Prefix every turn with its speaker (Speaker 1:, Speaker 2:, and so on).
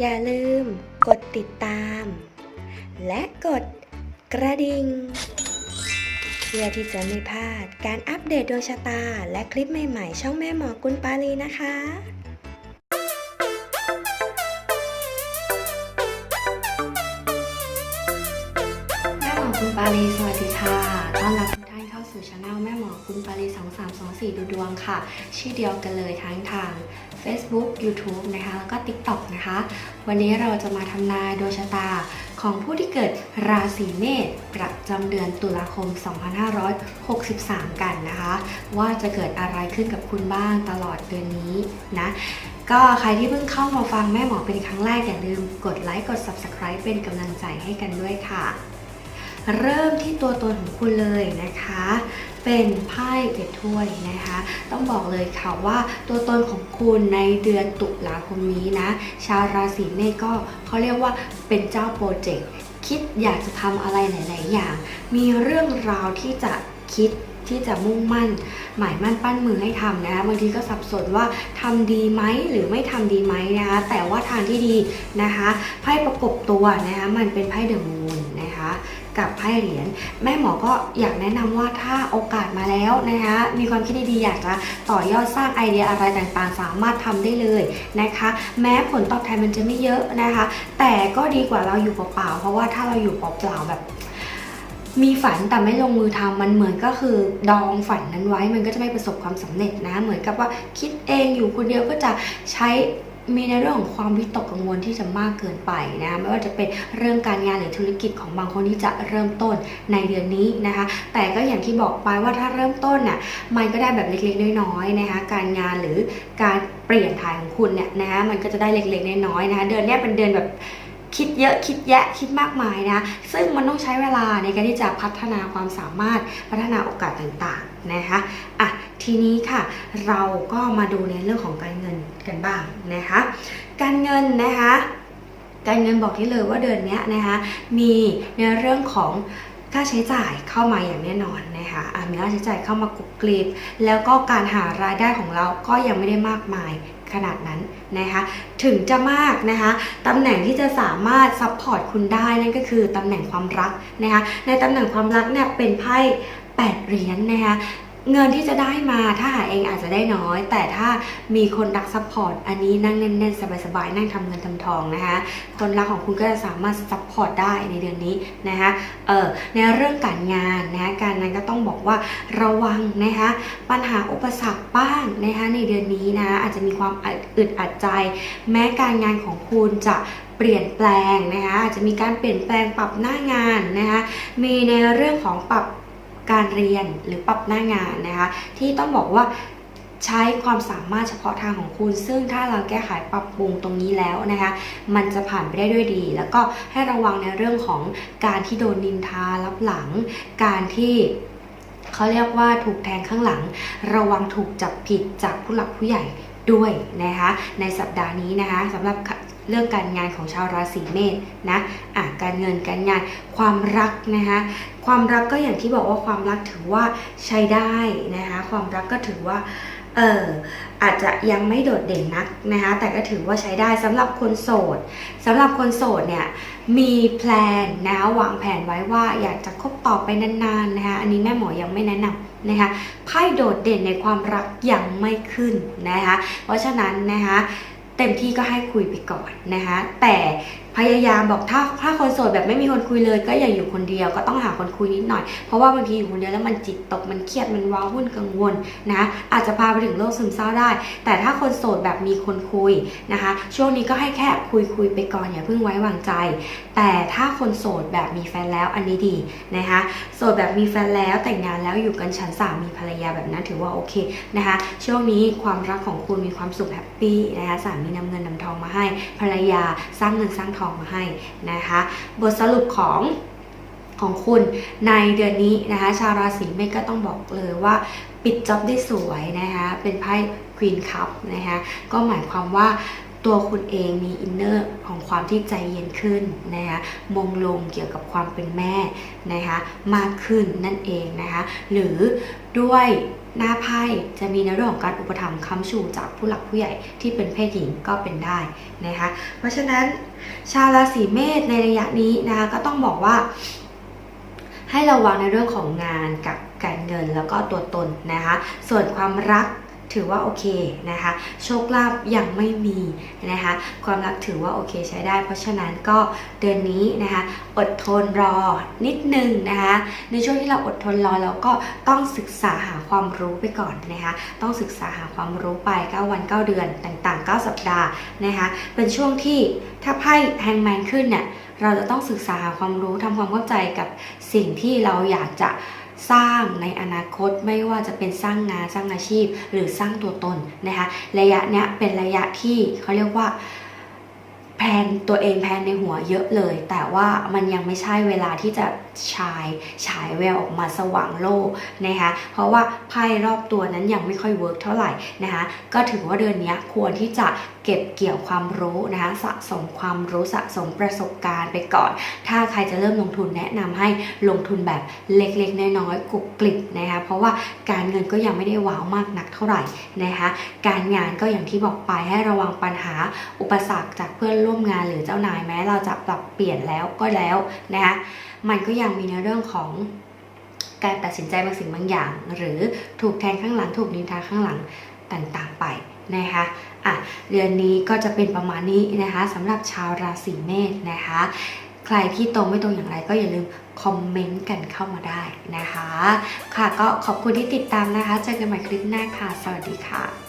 Speaker 1: อย่าลืมกดติดตาม และกดกระดิ่งเพื่อที่จะไม่พลาดการอัปเดตดวงชะตา และคลิปใหม่ๆ ช่องแม่หมอกุลปาลีนะคะแม่หมอคุณปาลี ปาลี2324 ดูดวงค่ะ ชื่อเดียวกันเลยทั้งทาง Facebook YouTube นะคะ แล้วก็ TikTok นะคะ วันนี้เราจะมาทำนายดวงชะตาของผู้ที่เกิดราศีเมษประจำเดือนตุลาคม 2563 กันนะคะ ว่าจะเกิดอะไรขึ้นกับคุณบ้างตลอดเดือนนี้นะก็ใครที่เพิ่งเข้ามาฟังแม่หมอเป็นครั้งแรกอย่าลืมกดไลค์กด Subscribe เป็นกำลังใจให้กันด้วยค่ะ เริ่มที่ตัวตนของคุณเลยนะคะ เป็นไพ่เจ็ดถ้วยนะคะ ต้องบอกเลยค่ะว่าตัวตนของคุณในเดือนตุลาคมนี้นะ ชาวราศีเมษก็เขาเรียกว่าเป็นเจ้าโปรเจกต์คิดอยากจะทำอะไรหลาย ๆ อย่าง มีเรื่องราวที่จะคิดที่จะมุ่งมั่น หมายมั่นปั้นมือให้ทำนะคะบางทีก็สับสนว่าทำดีไหมหรือไม่ทำดีไหมนะคะแต่ว่าทางที่ดีนะคะไพ่ประกบตัวนะคะมันเป็นไพ่เดอะมูน กับไพ่เหรียญแม่หมอก็อยากแนะนำว่าถ้าโอกาสมาแล้วนะคะมีความคิดดีๆอยากจะต่อยอดสร้างไอเดียอะไรต่างๆ สามารถทำได้เลยนะคะ แม้ผลตอบแทนมันจะไม่เยอะนะคะ แต่ก็ดีกว่าเราอยู่เปล่าๆเพราะว่าถ้าเราอยู่เปล่าๆแบบมีฝันแต่ไม่ลงมือทำมันเหมือนก็คือดองฝันนั้นไว้มันก็จะไม่ประสบความสำเร็จนะ เหมือนกับว่าคิดเองอยู่คนเดียวก็จะใช้ มีในเรื่องของความวิตกกังวลที่จะมากเกินไปนะไม่ว่าจะเป็นเรื่องการงานหรือธุรกิจของบางคนที่จะเริ่มต้นในเดือนนี้นะคะ แต่ก็อย่างที่บอกไปว่าถ้าเริ่มต้นน่ะมันก็ได้แบบเล็กๆ น้อยๆนะคะ การงานหรือการเปลี่ยนถ่ายของคุณเนี่ยนะคะมันก็จะได้เล็กๆ น้อยๆนะคะเดือนนี้เป็นเดือนแบบคิดเยอะคิดแยะคิดมากมายนะ ซึ่งมันต้องใช้เวลาในการที่จะพัฒนาความสามารถพัฒนาโอกาสต่างๆนะคะอะ ทีนี้ค่ะ เราก็มาดูในเรื่องของการเงินกันบ้างนะคะ การเงินนะคะการเงินบอกที่เลยว่าเดือนนี้นะคะมีในเรื่องของค่าใช้จ่ายเข้ามาอย่างแน่นอนนะคะมีค่าใช้จ่ายเข้ามากรุบกริบแล้วก็การหารายได้ของเราก็ยังไม่ได้มากมายขนาดนั้นนะคะ ถึงจะมากนะคะตำแหน่งที่จะสามารถซัพพอร์ตคุณได้นั่นก็คือตำแหน่งความรักนะคะ ในตำแหน่งความรักเนี่ยเป็นไพ่แปดเหรียญนะคะ เงินที่จะได้มาถ้าหาเองอาจจะได้น้อย แต่ถ้ามีคนรักซัพพอร์ตอันนี้นั่งแน่นๆ สบายๆ นั่งทำเงินทำทองนะคะคนรักของคุณก็จะสามารถซัพพอร์ตได้ในเดือนนี้นะคะเออในเรื่องการงานนะคะการงานก็ต้องบอกว่าระวังนะคะปัญหาอุปสรรคบ้างนะคะในเดือนนี้นะอาจจะมีความอึดอัดใจ แม้การงานของคุณจะเปลี่ยนแปลงนะคะอาจจะมีการเปลี่ยนแปลงปรับหน้างานนะคะมีในเรื่องของปรับ การเรียนหรือปรับหน้างานนะคะ ที่ต้องบอกว่าใช้ความสามารถเฉพาะทางของคุณ ซึ่งถ้าเราแก้ไขปรับปรุงตรงนี้แล้วนะคะ มันจะผ่านไปได้ด้วยดี แล้วก็ให้ระวังในเรื่องของการที่โดนนินทารับหลัง การที่เขาเรียกว่าถูกแทงข้างหลัง ระวังถูกจับผิดจากผู้หลักผู้ใหญ่ด้วยนะคะในสัปดาห์นี้นะคะสำหรับ เรื่องการงานของชาวราศีเมษนะอะการเงินการงานความรักนะคะความรักก็อย่างที่บอกว่าความรักถือว่าใช้ได้นะคะความรักก็ถือว่าเอออาจจะยังไม่โดดเด่นนักนะคะแต่ก็ถือว่าใช้ได้สำหรับคนโสดสำหรับคนโสดเนี่ยมีแพลนนะคะวางแผนไว้ว่าอยากจะคบต่อไปนานๆนะคะอันนี้แม่หมอยังไม่แนะนำนะคะไพ่โดดเด่นในความรักยังไม่ขึ้นนะคะเพราะฉะนั้นนะคะ เต็มที่ก็ให้คุยไปก่อนนะคะแต่พยายามบอกถ้าถ้าคนโสดแบบไม่มีคนคุยเลยก็อย่าอยู่คนเดียวก็ต้องหาคนคุยนิดหน่อย เพราะว่าบางทีอยู่คนเดียวแล้วมันจิตตกมันเครียดมันว้าวุ่นกังวลนะอาจจะพาไปถึงโรคซึมเศร้าได้ แต่ถ้าคนโสดแบบมีคนคุยนะคะ ช่วงนี้ก็ให้แค่คุยคุยไปก่อนอย่าเพิ่งไว้วางใจ แต่ถ้าคนโสดแบบมีแฟนแล้วอันนี้ดีนะคะโสดแบบมีแฟนแล้วแต่งงานแล้วอยู่กันชั้นสามีภรรยาแบบนั้นถือว่าโอเคนะคะช่วงนี้ความรักของคุณมีความสุขแฮปปี้นะคะสามีนำเงินนำทองมาให้ภรรยาสร้างเงินสร้างทองมาให้นะคะ บทสรุปของของคุณในเดือนนี้นะคะ ชาวราศีเมษก็ต้องบอกเลยว่าปิดจ็อบได้สวยนะคะ เป็นไพ่ควีนคัพนะคะ ก็หมายความว่า ตัวคุณเองมีอินเนอร์ของความที่ใจเย็นขึ้นนะคะมองลงเกี่ยวกับความเป็นแม่นะคะมากขึ้นนั่นเองนะคะหรือด้วยหน้าไพ่จะมีในเรื่องของการอุปถัมภ์ค้ำชูจากผู้หลักผู้ใหญ่ที่เป็นเพศหญิงก็เป็นได้นะคะเพราะฉะนั้นชาวราศีเมษในระยะนี้นะคะก็ต้องบอกว่า ให้ระวังในเรื่องของงานกับการเงินแล้วก็ตัวตนนะคะส่วนความรัก ถือว่าโอเคนะคะ โชคลาภยังไม่มีนะคะ ความรักถือว่าโอเคใช้ได้ เพราะฉะนั้นก็เดือนนี้นะคะ อดทนรอนิดนึงนะคะ ในช่วงที่เราอดทนรอเราก็ต้องศึกษาหาความรู้ไปก่อนนะคะ ต้องศึกษาหาความรู้ไป 9 วัน 9 เดือนต่าง ๆ 9 สัปดาห์นะคะ เป็นช่วงที่ถ้าไพ่แฮงแมนขึ้นเนี่ยเราจะต้องศึกษาหาความรู้ทำความเข้าใจกับสิ่งที่เราอยากจะ สร้างในอนาคตไม่ว่าจะเป็นสร้างงานสร้างอาชีพ หรือสร้างตัวตนนะคะระยะเนี้ยเป็นระยะที่เขาเรียกว่าแพนตัวเองแพนในหัวเยอะเลย แต่ว่ามันยังไม่ใช่เวลาที่จะฉายฉายแววออกมาสว่างโลกนะคะเพราะว่าไพ่รอบตัวนั้นยังไม่ค่อยเวิร์กเท่าไหร่นะคะก็ถือว่าเดือนนี้ควรที่จะเก็บเกี่ยวความรู้นะคะสะสมความรู้สะสมประสบการณ์ไปก่อน ถ้าใครจะเริ่มลงทุนแนะนำให้ลงทุนแบบเล็กๆน้อยๆกรุบกริบนะคะเพราะว่าการเงินก็ยังไม่ได้ว้าวมากนักเท่าไหร่นะคะการงานก็อย่างที่บอกไปให้ระวังปัญหาอุปสรรคจากเพื่อนร่วมงานหรือเจ้านายแม้เราจะปรับเปลี่ยนแล้วก็แล้วนะคะ มันก็ยังมีในเรื่องของการตัดสินใจบางสิ่งบางอย่าง หรือถูกแทงข้างหลังถูกนินทาข้างหลังต่างๆไปนะคะอะเดือนนี้ก็จะเป็นประมาณนี้นะคะสำหรับชาวราศีเมษนะคะ ใครที่ตรงไม่ตรงอย่างไรก็อย่าลืมคอมเมนต์กันเข้ามาได้นะคะ ค่ะก็ขอบคุณที่ติดตามนะคะ เจอกันใหม่คลิปหน้าค่ะ สวัสดีค่ะ